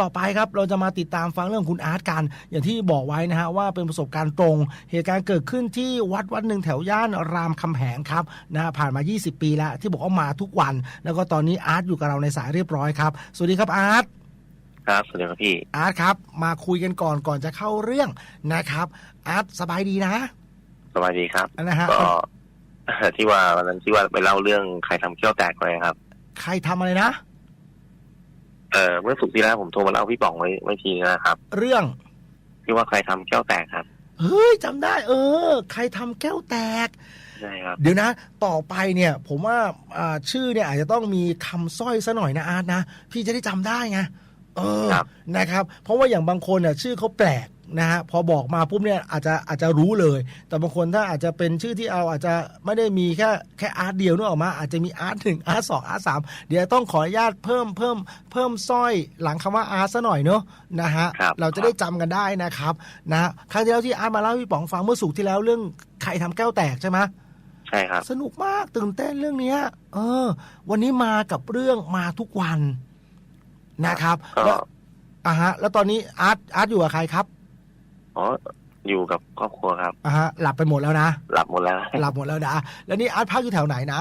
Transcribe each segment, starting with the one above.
ต่อไปครับเราจะมาติดตามฟังเรื่องของคุณอาร์ตกัน อย่างที่บอกไว้นะฮะว่าเป็นประสบการณ์ตรง เหตุการณ์เกิดขึ้นที่วัดวัดหนึ่งแถวย่านรามคำแหงครับนะฮะผ่านมา 20 ปีแล้วที่บอกว่ามาทุกวัน แล้วก็ตอนนี้อาร์ตอยู่กับเราในสายเรียบร้อยครับ สวัสดีครับอาร์ตครับสวัสดีครับพี่อาร์ตครับ มาคุยกันก่อนก่อนจะเข้าเรื่องนะครับอาร์ตสบายดีนะสวัสดีครับนะฮะก็ที่ว่าวันนั้นที่ว่าไปเล่าเรื่องใครทำเขี้ยวแตกไปครับ ใครทำอะไรนะ เอ่อเมื่อสุกร์ที่แล้วผมโทรมาเล่าพี่ป๋องไว้ไว้ทีนะครับ เรื่องที่ว่าใครทำเขี้ยวแตกครับเฮ้ยจำได้ เออ ใครทำแก้วแตก ใช่ครับ เดี๋ยวนะ ต่อไปเนี่ย ผมว่าอ่าชื่อเนี่ยอาจจะต้องมีคำสร้อยซะหน่อยนะอาร์ตนะ พี่จะได้จำได้ไงเออครับ นะครับ เพราะว่าอย่างบางคนเนี่ยชื่อเขาแปลก นะฮะพอบอกมาปุ๊บเนี่ยอาจจะอาจจะรู้เลย แต่บางคนถ้าอาจจะเป็นชื่อที่เอาอาจจะไม่ได้มีแค่แค่อาร์ตเดียวนึกออกมาอาจจะมีอาร์ตหนึ่งอาร์ตสองอาร์ตสามเดี๋ยวต้องขออนุญาตเพิ่มเพิ่มเพิ่มสร้อยหลังคำว่าอาร์ตซะหน่อยเนอะนะฮะครับเราจะได้จำกันได้นะครับนะฮะครั้งที่แล้วที่อาร์ตมาเล่าให้พี่ป๋องฟังเมื่อสุกร์ที่แล้วเรื่องใครทำแก้วแตกใช่ไหมใช่ครับ สนุกมากตื่นเต้นเรื่องเนี้ย เออ วันนี้มากับเรื่องมาทุกวันนะครับก็แล้วอะฮะ แล้วตอนนี้อาร์ตอาร์ตอยู่กับใครครับ อ๋ออยู่กับครอบครัวครับอะฮะหลับไปหมดแล้วนะ หลับหมดแล้วหลับหมดแล้วนะแล้วนี่อาร์ตพักอยู่แถวไหนนะ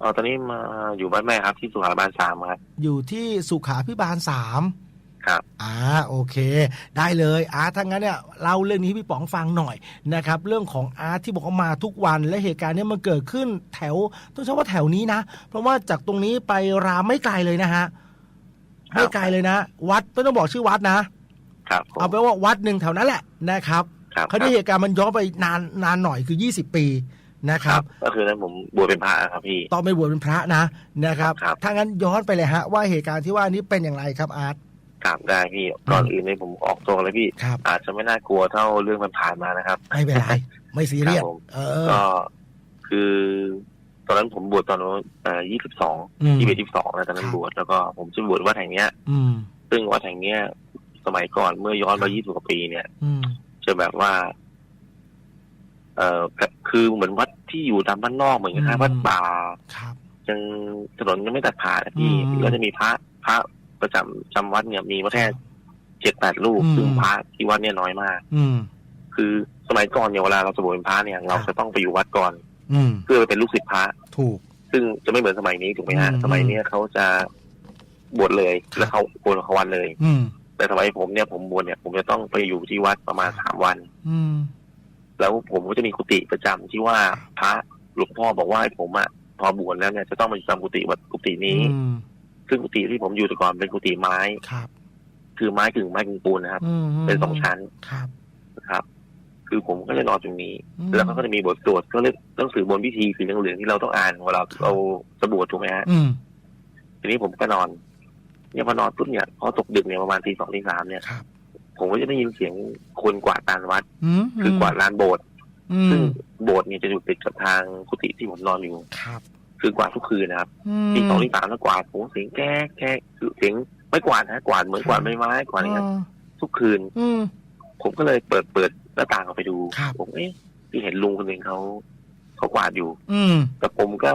อ๋อตอนนี้มาอยู่บ้านแม่ครับที่สุขาบาลสามครับอยู่ที่สุขาพิบาลสามครับอ่าโอเค ได้เลยอาร์ตถ้างั้นเนี่ยเล่าเรื่องนี้ให้พี่ป๋องฟังหน่อยนะครับ เรื่องของอาร์ตที่บอกว่ามาทุกวันและเหตุการณ์เนี้มันเกิดขึ้นแถว ต้องใช้ว่าแถวนี้นะ เพราะว่าจากตรงนี้ไปรามไม่ไกลเลยนะฮะไม่ไกลเลยนะ วัดไม่ต้องบอกชื่อวัดนะ ครับผม เอาไปนว่าวัดหนึ่งแถวนั้นแหละนะครับครับเขาได้เหตุการณ์มันย้อนไปนานนานหน่อยคือ 20 ปีนะคครัรับบก็คือนั้นผมบวชเป็นพระครับพี่ ตอนไปบวชเป็นพระนะนะครับครับ ถ้างั้นย้อนไปเลยฮะว่าเหตุการณ์ที่ว่านี้เป็นอย่างไรครับอาร์ตครับได้พี่ก่อนอื่นเลยผมออกตัวเลยพี่ ครับ อาจจะไม่น่ากลัวเท่าเรื่องมันผ่านมานะครับ ไม่เป็นไร ไม่ซีเรียสครับผม เออ ก็คือ ตอนนั้นผมบวชตอนเอ่อยี่สิบสองอืมยี่สิบยี่สิบสองนะตอนนั้คนรับ บวชแล้วก็ผมจะบวชวัดแห่งเนี้ย อืม ซึ่งวัดแห่งเนี้ย สมัยก่อนเมื่อย้อนมายี่สิบกว่าปีเนี่ยอืมจะแบบว่า เอ่อคือเหมือนวัดที่อยู่ตามบ้านนอกเหมือนกันนะวัดป่าครับยังถนนยังไม่ตัดผ่านนะพี่อืมก็จะมีพระพระประจำจำวัดเนี่ยมีมาแค่เจ็ดแปดรูปอืมซึ่งพระที่วัดเนี่ยน้อยมาก อืมคือสมัยก่อนเนี่ยเวลาเราจะบวชเป็นพระเนี่ย เราจะต้องไปอยู่วัดก่อน อืมเพื่อไปเป็นลูกศิษย์พระถูก ซึ่งจะไม่เหมือนสมัยนี้ถูกไหมฮะอืมสมัยเนี้ยเขาจะบวชเลยแล้วเขาโกนเขาวันเลย อืม แต่สมัยผมเนี่ยผมบวชเนี่ย ผมจะต้องไปอยู่ที่วัดประมาณสามวัน อืม แล้วผมก็จะมีกุฏิประจำที่ว่าพระหลวงพ่อบอกว่าให้ผมอะพอบวชแล้วเนี่ยจะต้องมาจำกุฏิวัดกุฏินี้ อืมซึ่งกุฏิที่ผมอยู่แต่ก่อนเป็นกุฏิไม้ ครับคือไม้กึ่งไม้กึ่งปูนนะครับอืมเป็นสองชั้นครับนะครับ คือผมก็จะนอนตรงนี้ อืม แล้วเขาก็จะมีบทสวดก็เรียกหนังสือบนพิธีสีเหลืองๆที่เราต้องอ่านเวลาเราจะบวชถูกไหมฮะอืม ทีนี้ผมก็นอน เนี่ยพอนอนปุ๊บเนี่ยพอตกดึกเนี่ยประมาณตีสองตีสามเนี่ยครับผมก็จะได้ยินเสียงคนกวาดลานวัดอืมคือกวาดลานโบสถ์อืซึ่งมโบสถ์เนี่ยจะอยู่ติดกับทางกุฏิที่ผมนอนอยู่ครับ คือกวาดทุกคืนนะครับอืมตีสองตีสามแล้วกวาดผมเสียงแก๊กแก๊กคือเสียงไม่กวาดนะกวาดเหมือนกวาดใบไม้กวาดอะไรเงี้ยทุกคืนอืมผมก็เลยเปิดเปิดหน้าต่างออกไปดูครับผมเอ๊ะที่เห็นลุงคนหนึ่งเขาเขากวาดอยู่อืมแต่ผมก็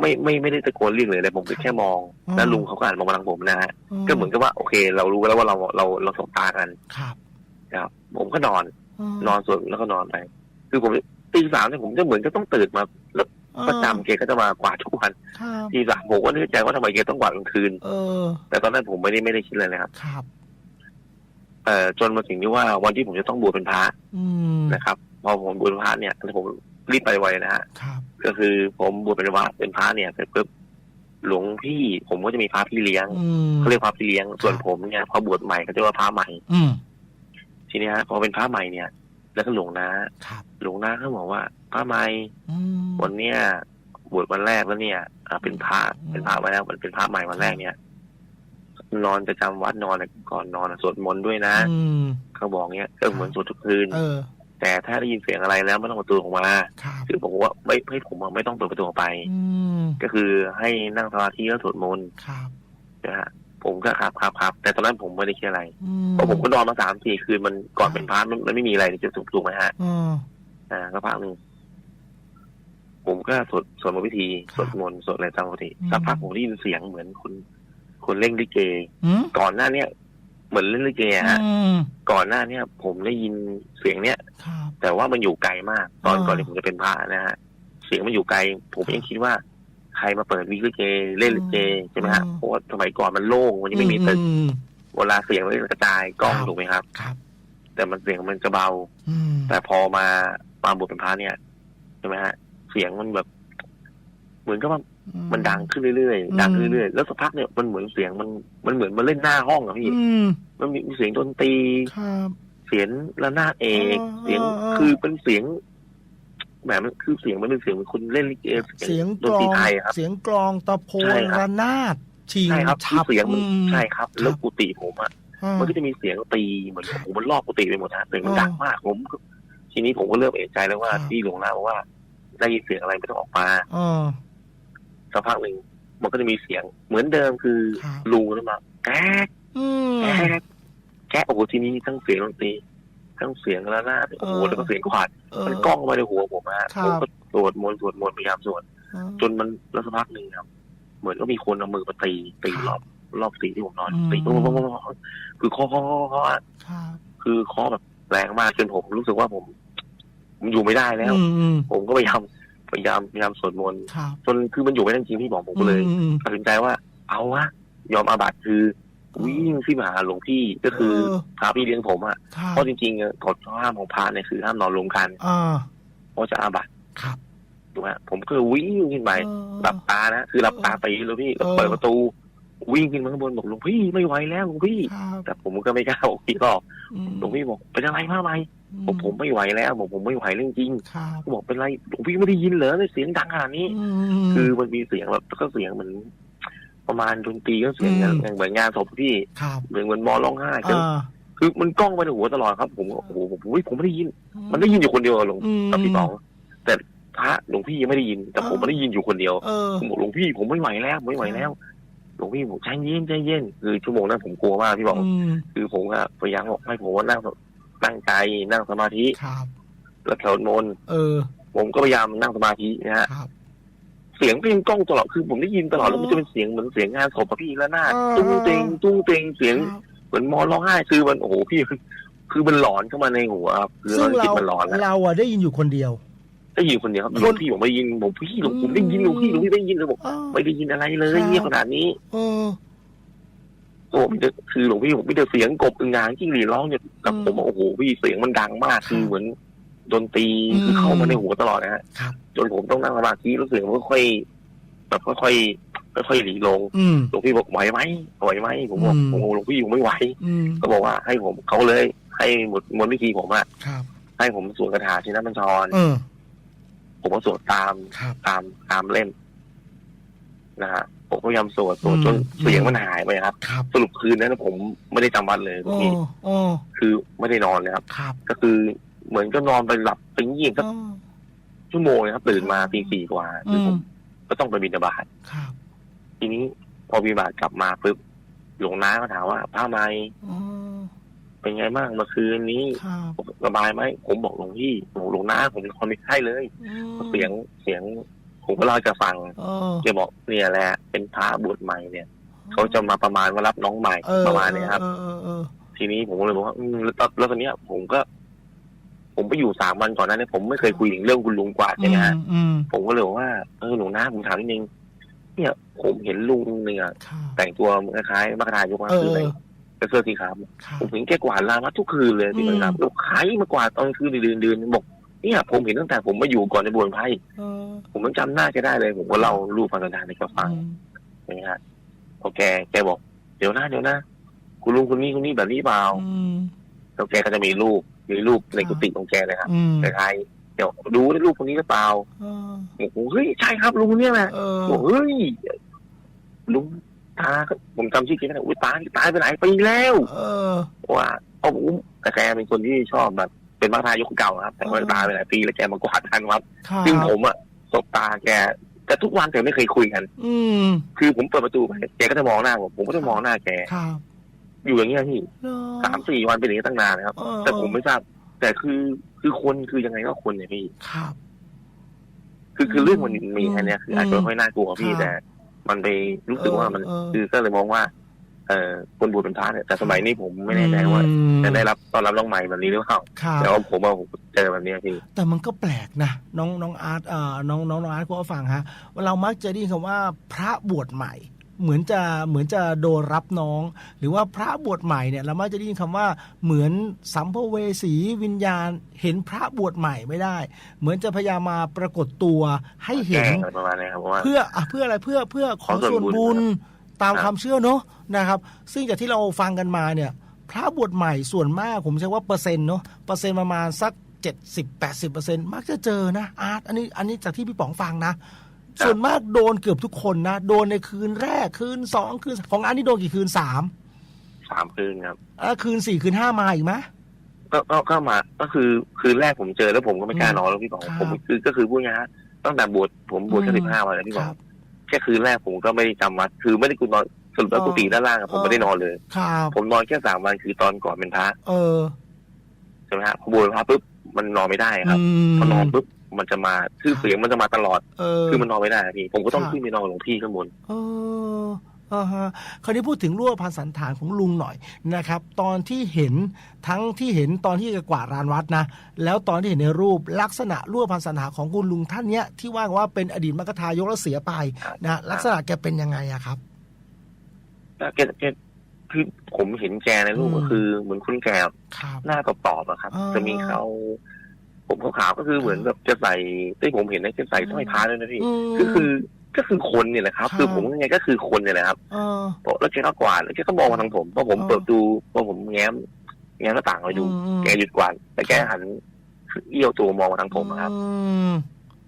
ไม่ไม่ไม่ได้ตะโกนเรียกเลยเลยผมก็แค่มองอืม แล้วลุงเขาก็หันมองมาทางผมนะฮะก็เหมือนกับว่าโอเค เรารู้แล้วว่าเราเราเราสบตากันครับครับผมก็นอนมนอนส่วนแล้วก็นอนไป คือผมตีสามเนี่ยผมจะเหมือนก็ต้องตื่นมาแล้วประจำแกก็จะมากวาดทุกวันครับตีสามผมก็นึกใจว่าทำไมแกต้องกวาดกลางคืน เออแต่ตอนนั้นผมไม่ได้ไม่ได้คิดเลยนะครับครับ เอ่อจนมาถึงที่ว่าวันที่ผมจะต้องบวชเป็นพระอืมนะครับ พอผมบวชเป็นพระเนี่ยผม รีบไปไวนะฮะครับก็คือผมบวชเป็นพระเป็นพระเนี่ยเสร็จปุ๊บหลวงพี่ผมก็จะมีพระพี่เลี้ยงอืม เขาเรียกพระพี่เลี้ยง ส่วนครับผมเนี่ยพอบวชใหม่เขาจะว่าพระใหม่ อืมทีนี้ฮะพอเป็นพระใหม่เนี่ย แล้วก็หลวงนาครับ หลวงนาเขาบอกว่าพระใหม่อืม วันเนี้ยบวชวันแรกแล้วเนี่ยอ่าเป็นพระอืม เป็นพระมาแล้วมันเป็นพระใหม่วันแรกเนี่ย นอนจะจำวัดนอนก่อนนอนอะสวดมนต์ด้วยนะอืมเขาบอกเงี้ยก็เหมือนสวดทุกคืน เออ แต่ถ้าได้ยินเสียงอะไรแล้วไม่ต้องเปิดประตูออกมาครับคือผมว่าไม่ให้ผมอะไม่ต้องเปิดประตูออกไป อืมก็คือให้นั่งสมาธิแล้วสวดมนต์ครับ นะฮะผมก็ครับครับครับแต่ตอนนั้นผมไม่ได้คิดอะไรอืเพราะผมก็นอนมาสามสี่คืนมันก่อนเป็นพระมันมันไม่มีอะไรจะถูกถูกไหมฮะอืม อ่าก็พักหนึ่งผมก็สวดสวดมนต์พิธีคสรับวดมนต์สวดอะไรตามปกติอืม สักพักผมได้ยินเสียงเหมือนคนคคนเล่นลิเก อืมก่อนหน้าเนี้ย เหมือนเล่นลิเกอะฮะ อืมก่อนหน้าเนี้ยผมได้ยินเสียงเนี้ย ครับ แต่ว่ามันอยู่ไกลมาก ตอนอ่า ก่อนที่ผมจะเป็นพระนะฮะเสียงมันอยู่ไกล ผมยังคิดว่า ใครมาเปิดวิกลิเกเล่นลิเกใช่ไหมฮะอืมเพราะว่าสมัยก่อนมันโล่งมันยังไม่มีตึกอืม เวลาเสียงมันกระจายกล้องครับ ถูกไหมครับ ครับ แต่มันเสียงมันจะเบา อืมแต่พอมามาบวชเป็นพระเนี่ยใช่ไหมฮะ เสียงมันแบบ เหมือนกับว่า มันดังขึ้นเรื่อยอืมๆดังขึ้นเรื่อยๆแล้วสักพักเนี่ยมันเหมือนเสียงมันมันเหมือนมันเล่นหน้าห้องอะพี่อืมมันมีเสียงดนตรีครับเสียงระนาดเอกอ๋อเสียงอ๋อคือเป็นเสียงแหมมันคือเสียงมันเป็นเสียงเหมือนคนเล่นลิเกเสียงดกนลอตรีงไทยครับ เสียงกลองตะโพใช่นครับระนาดชิงใช่ครับคือฉับเสียงมันอืมใช่ครับ แล้วกุฏิผมอะอ่ามันก็จะมีเสียงตีเหมือนโอ้โหมันรอบกุฏิไปหมดฮะเสียงมันอ๋อดังมากผมก็ทีนี้ผมก็เริ่มเอะใจแล้วว่าครับที่หลวงนาบอกว่าได้ยินเสียงอะไรไม่ต้องออกมาอ่า สักพักหนึ่งมันก็จะมีเสียง เหมือนเดิมคือครับ รูนั่นมาแก๊กอืม แก๊กแก๊กโอ้โหทีนี้ทั้งเสียงดนตรีทั้งเสียงระนาดโอ้โหเออ แล้วก็เสียงขวาดเออ มันกล้องมาในหัวผมฮะครับ ผมก็สวดมนต์สวดมนต์พยายามสวดอ่าจนมันแล้วสักพักหนึ่งครับ เหมือนก็มีคนเอามือมาตีตีครับรอบรอบตีที่ผมนอนอืม ตีโอ้โหคือเคาะเคาะเคาะเคาะอะครับคือเคาะแบบแรงมากจนผมรู้สึกว่าผมผมอยู่ไม่ได้แล้ว อืมอืม ผมก็พยายาม พยายามพยายามสวดมนต์ครับ จนคือมันอยู่ไม่ได้จริงพี่บอกผมก็เลยอืมตัดสินใจว่า เอาวะยอมอาบัติคือวิ่งที่มาหาหลวงพี่ก็คือเออพระพี่เลี้ยงผมอะครับเพราะจริงๆอะกฎห้ามของพระเนี่ยคือห้ามนอนรวมกันอ่าเพราะจะอาบัติครับถูกไหมผมก็วิ่งขึ้นไปเออ หลับตานะคือหลับตาตีเลยพี่แล้วเออเปิดประตู วิ่งขึ้นมาข้างบนบอกหลวงพี่ไม่ไหวแล้วหลวงพี่ ครับแต่ผมก็ไม่กล้าบอกพี่ก็อืมหลวงพี่บอกเป็นอะไรมากไหม ผมผมไม่ไหวแล้วบอกผมไม่ไหวเรื่องจริงครับก็บอกเป็นไรหลวงพี่ไม่ได้ยินเหรอเสียงดังขนาดนี้อืมคือมันมีเสียงแบบก็เสียงเหมือนประมาณดนตรีก็เสียงอืมอย่างเหมือนงานศพพี่ครับเหมือนเหมือนหมอร้องไห้คืออ่าคือมันกล้องไปในหัวตลอดครับ ผมก็โอ้โหผมผมไม่ได้ยิน มันได้ยินอยู่คนเดียวอะหลวงอืมกับพี่ต๋องแต่พระหลวงพี่ยังไม่ได้ยิน แต่ผมเออมันได้ยินอยู่คนเดียวเออผมบอกหลวงพี่ผมไม่ไหวแล้วไม่ไหวแล้วหลวงพี่บอกใจเย็นใจเย็นคือชั่วโมงนั้นผมกลัวมากพี่บอกอืมคือผมก็พยายามบอกให้ผมว่านั่ง นั่งใจนั่งสมาธิครับแล้วสวดมนต์เออ ผมก็พยายามนั่งสมาธินะฮะครับเสียงก็ยังกล้องตลอดคือผมได้ยินตลอดเออแล้วมันจะเป็นเสียงเหมือนเสียงงานศพอะพี่แล้วหน้าดเออตุ้งเตงตุ้งเตงเสียงครับเหมือนหมอร้องไห้คือมันโอ้โหพี่คือมันหลอนเข้ามาในหัวครับคือซึ่งมันจิตเรามันหลอนแล้วเราอะได้ยินอยู่คนเดียวได้ยินคนเดียวครับคนหลวงพี่ผมไม่ได้ยินผมพี่หลวงผมได้ยินหลวงพี่หลวงพี่ได้ยินเลยบอกอ้าวไม่ได้ยินอะไรเลยครับเงียบขนาดนี้ เออโอ้มีแต่คือหลวงพี่ผมมีแต่เสียงกบอึงงางจิ้งหรีดร้องเนี่ยแต่อืมผมว่าโอ้โหพี่เสียงมันดังมากครับคือเหมือนดนตรีอืมคือเข้ามาในหัวตลอดนะฮะครับจนผมต้องนั่งสมาธิแล้วเสียงมันค่อยๆแบบค่อยๆค่อยๆหลีลงอืมหลวงพี่บอกไหวไหมไหวไหมผมบอกอืมโอ้โหหลวงพี่ผมไม่ไหวอืมก็บอกว่าให้ผมเขาเลย ให้หมดมนต์วิธีผมอะครับให้ผมสวดคาถาชินบัญชรเออผมก็สวดตามครับตามตามเล่มนะฮะ ผมก็พยายามสวดสวดอืมจนเสียงมันหายไปครับ ครับสรุปคืนนั้นผมไม่ได้จำวัดเลยโอ้พี่โอ้คือไม่ได้นอนเลยครับ ครับก็คือเหมือนก็นอนไปหลับไปเงียบสักอ๋อชั่วโมงนะครับตื่นมาตีสี่กว่าอืคือผมมก็ต้องไปบินบาตครับทีนี้พอบินบาตกลับมาปุ๊บหลวงน้าก็ถามว่าพระไมอ๋อเป็นไงบ้างเมื่อคืนนี้ครับสบายไหมผมบอกหลวงพี่โอ้โหหลวงน้าผมนอนไม่ได้เลย อืมเสียงเสียง ผมก็เล่าให้แกฟังเออ แกบอกเนี่ยแหละเป็นพระบวชใหม่เนี่ยเขาจะมาประมาณว่ารับน้องใหม่เออประมาณเนี้ยครับ เออเออเออทีนี้ผมก็เลยบอกว่าอืมแล้วแล้วตอนเนี้ย ผมก็ ผมไปอยู่สามวันก่อนหนั้านเนี่ยผมไม่เคยคุยถึงเรื่องคุณลุงกวาดใช่ไหมฮะ อืมผมก็เลยบอกว่าเออหลวงน้าผมถามนิดนึงเนี่ยผมเห็นลุงเนี่ยครับแต่งตัวคล้ายๆมกรายกมาเออคือเอใส่อเป็นเสื้อสีขาวครับผมเห็นแกกวาดลานวัดทุกคืนเลยที่อืมมันครับแล้วใครมากวาดตอนกลางคืนเดือนเดือนบอก เนี่ยผมเห็นตั้งแต่ผมมาอยู่ก่อนในบวชไพ่เออผมยังจำหน้าแกได้เลย ผมก็เล่ารูปพันธนาให้แกฟังอืมนะฮะพอแกแกบอก เดี๋ยวนะเดี๋ยวนะคุณลุงคนนี้คนนี้แบบนี้เปล่าอืมแล้วแกก็จะมีรูปมีรูปในกุฏิของแกเลยครับอืมคล้ายๆเดี๋ยวดูได้รูปคนนี้หรือเปล่าเออบอกเฮ้ยใช่ครับลุงคนนี้แหละเออบอกเฮ้ยลุงตาก็ผมจำชื่อแกไม่ได้อุ้ยตาตายไปหลายปีแล้วเออว่าเอาผมแต่แกเป็นคนที่ชอบแบบ เป็นมัคทายกเก่าครับ แต่ว่าเออตายไปหลายปีแล้วแกมากวาดทันวัดครับ ซึ่งผมอะสบตาแกแต่ทุกวันแต่ไม่เคยคุยกัน อืมคือผมเปิดประตูไปแกก็จะมองหน้าผมผมก็จะมองหน้าแกครับอยู่อย่างเงี้ยพี่เนอะสามสี่วันเป็นอย่างนี้ตั้งนานนะครับเออแต่ผมไม่ทราบ แต่คือคือคนคือยังไงก็คนเนี่ยพี่ครับ คือคือเรื่องมันมีแค่เนี้ยคืออาจจะอืมไม่ค่อยน่ากลัวพี่ครับแต่ มันไปรู้สึกว่ามันเออเออคือก็เลยมองว่า เออคนบวชเป็นพระเนี่ยแต่สมัยนี้ผมไม่แน่ใจว่าอืม จะได้รับตอนรับน้องใหม่แบบนี้หรือเปล่าครับแต่ว่าผมว่าผมเจอแบบเนี้ยพี่ แต่มันก็แปลกนะน้องน้องอาร์ตเอ่อน้องน้องน้องอาร์ตคุณผู้ฟังฮะว่าเรามักจะได้ยินคำว่าพระบวชใหม่ เหมือนจะเหมือนจะโดนรับน้อง หรือว่าพระบวชใหม่เนี่ยเรามักจะได้ยินคำว่าเหมือนสัมภเวสีวิญญาณ เห็นพระบวชใหม่ไม่ได้ เหมือนจะพยายามมาปรากฏตัวให้เห็นแกล้งอะไรประมาณนี้ครับเพราะว่า เพื่ออะเพื่ออะไรเพื่อเพื่อขอขอส่ส่ววนนบุญบุญ ตามคครับวามเชื่อเนอะนะครับ ซึ่งจากที่เราฟังกันมาเนี่ยพระบวชใหม่ส่วนมากผมใช้ว่าเปอร์เซ็นต์เนอะเปอร์เซ็นต์ประมาณสัก 70 80เปอร์เซ็นต์มักจะเจอนะอาร์ตอันนี้อันนี้จากที่พี่ป๋องฟังนะ ส่วนมากโดนเกือบทุกคนนะ โดนในคืนแรกคืนสองคืนของอันนี้โดนกี่คืนสามสามคืนครับอะคืนสี่คืนห้ามาอีกไหมก็ก็ก็มาก็คือคืนแรกผมเจอแล้วผมก็ไม่กล้านอนแล้วพี่บอกครับผมคือก็คือพูดง่ายๆตั้งแต่บวชผมบวชแค่อืมสิบห้าวันแล้วพี่คบอกรับ แค่คืนแรกผมก็ไม่ได้จำวัด คือไม่ได้กูนอนสรุปแล้วเออกุฏิด้านล่างอะผมเออไม่ได้นอนเลย ครับผมนอนแค่สามวันคือตอนก่อนเป็นพระเออ ใช่ไหมฮะพอบวชเป็นพระปุ๊บมันนอนไม่ได้ครับอืมพอนอนปุ๊บมันจะมาคือเสียงมันจะมาตลอด เออ คือมันนอนไม่ได้อะพี่ ผมก็ต้องครับขึ้นไปนอนกับหลวงพี่ข้างบน เออ อ่าฮะคราวนี้พูดถึงรูปพันสันฐานของลุงหน่อยนะครับ ตอนที่เห็นทั้งที่เห็นตอนที่กวาดลานวัดนะ แล้วตอนที่เห็นในรูปลักษณะรูปพันสันฐานของคุณลุงท่านเนี้ยที่ว่ากันว่าเป็นอดีตมรรคทายกแล้วเสียไปนะลักษณะแกเป็นยังไงอะครับแล้วแกแกคือผมเห็นแกในรูปอืมก็คือ เหมือนคนแก่ครับหน้าตอบๆอะครับอ่าจะมีเขาผมขาวๆก็คือเหมือนแบบจะใส่ที่ผมเห็นนะจะใส่สร้อยพระด้วยนะพี่มก็คือ ก็คือคนเนี่ยแหละครับครับคือผมยังไงก็คือคนเนี่ยแหละครับเออ แล้วแกก็กวาดแล้วแกก็มองมาทางผมพอผมอ๋อ เปิดดูพอผมแง้มแง้มหน้าต่างไปดู อืมแกหยุดกวาดแต่แกครับหันเอี้ยวตัวมองมาทางผมอะครับอืม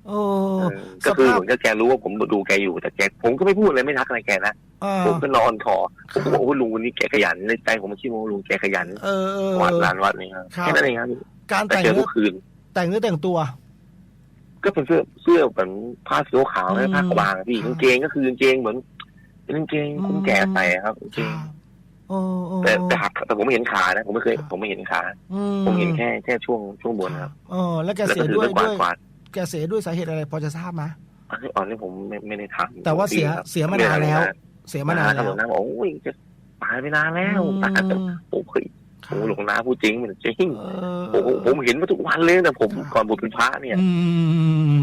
โอ้ เออก็คือสภาพเหมือนกับแกรู้ว่าผมดูแกอยู่แต่แกผมก็ไม่พูดอะไรไม่ทักอะไรแกนะอ่าผมก็นอนคอผครัมบก็บอกว่าลุงคนนี้แกขยันในใจผมคิดว่าลุงแกขยันเออเออกวาดลานวัดนี่ครับครับ แค่นั้นเองครับการแต่แต่งเจอเนื้ทุอกคืน แต่งเนื้อแต่งตัว ก็เป็นเสื้อเสื้อเหมือนผ้าสีขาวอืและมผ้ากระบางอะพี่ครับกางเกงก็คือกางเกงเหมือนเป็นกางเกงคนแก่ใส่อะครับกางคเกรังบโอ้โอ้แต่แต่หักแต่ผมไม่เห็นขานะผมไม่เคยครับผมไม่เห็นขาอืผมเห็นแค่แค่ช่วงช่วงบนครับเออแล้วแกแล้วเสีก็ยถืด้วยไปกวาด้ดวยกวาดแกเสียด้วยสาเหตุอะไรพอจะทราบไหมอันนี้อันนี้ผมไม่ไม่ได้ถามแต่ว่าเสียครับเสียมานานแล้ว เสียมานานครัแล้บหลววงน้าบอกโอ้ยจะตายไปนานแล้วอืมตายแต่โอ้ยค โอ้รับหลวงน้าพูดจริงเหมือนจริงเออผมผมเห็นมาทุกวันเลยแต่ผมครับก่อนบวชเป็นพระเนี่ย อืม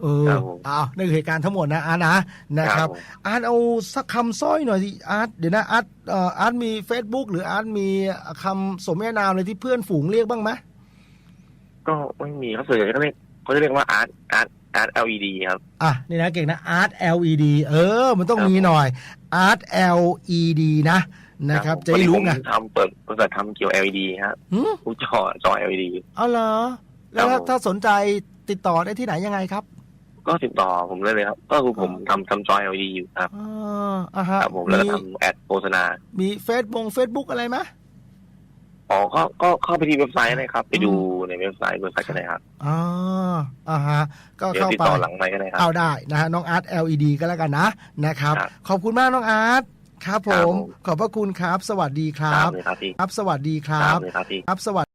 เออครับผมอ้าวนี่คือเหตุการณ์ทั้งหมดนะอาร์ตนะนะครับผมอาร์ตเอาสักคำสร้อยหน่อยสิอาร์ตเดี๋ยวนะอาร์ตเอ่ออาร์ตมี Facebook หรืออาร์ตมีคำสมญานามอะไรที่เพื่อนฝูงเรียกบ้างไหมก็ไม่มีเขาส่วนใหญ่ก็เรียกเขาจะเรียกว่าอาร์ตอาร์ตอาร์ต LED ครับอะนี่นะเก่งนะ Art LED เออ มันต้องครับมีหน่อย Art LED นะ นะครับ จะได้รู้ไงวันนี้ผมทำเปิดบริษัททำเกี่ยว LED ครับหืมผู้จอจอ LED เอาเหรอ แล้วครัถ้าบผมถ้าสนใจติดต่อได้ที่ไหนยังไงครับก็ติดต่อผมได้เลยครับ ก็คือผมทำทำจอ LED อยู่ครับอ่าอ่าฮะครับผมแล้วก็มีทำแอดโฆษณามีเฟซบงเฟซบุ๊กอะไรไหม อ๋อก็ก็เข้าไปที่เว็บไซต์นะครับ ไปดูอืมในเว็บไซต์เว็บไซต์ก็ได้ครับอ่าอ่าฮะก็เดี๋ยวเข้าติดไป ต่อหลังไมค์ก็ได้ครับ เอาได้นะฮะน้องอาร์ต LED ก็แล้วกันนะนะครับ ครับ ขอบคุณมากน้องอาร์ต ครับผครับมผม ขอบพระคุณครับ สวัสดีคครัรับบเลยครับพี่ครับ สวัสดีคครัรับบเลยครับพี่ครับ สวัส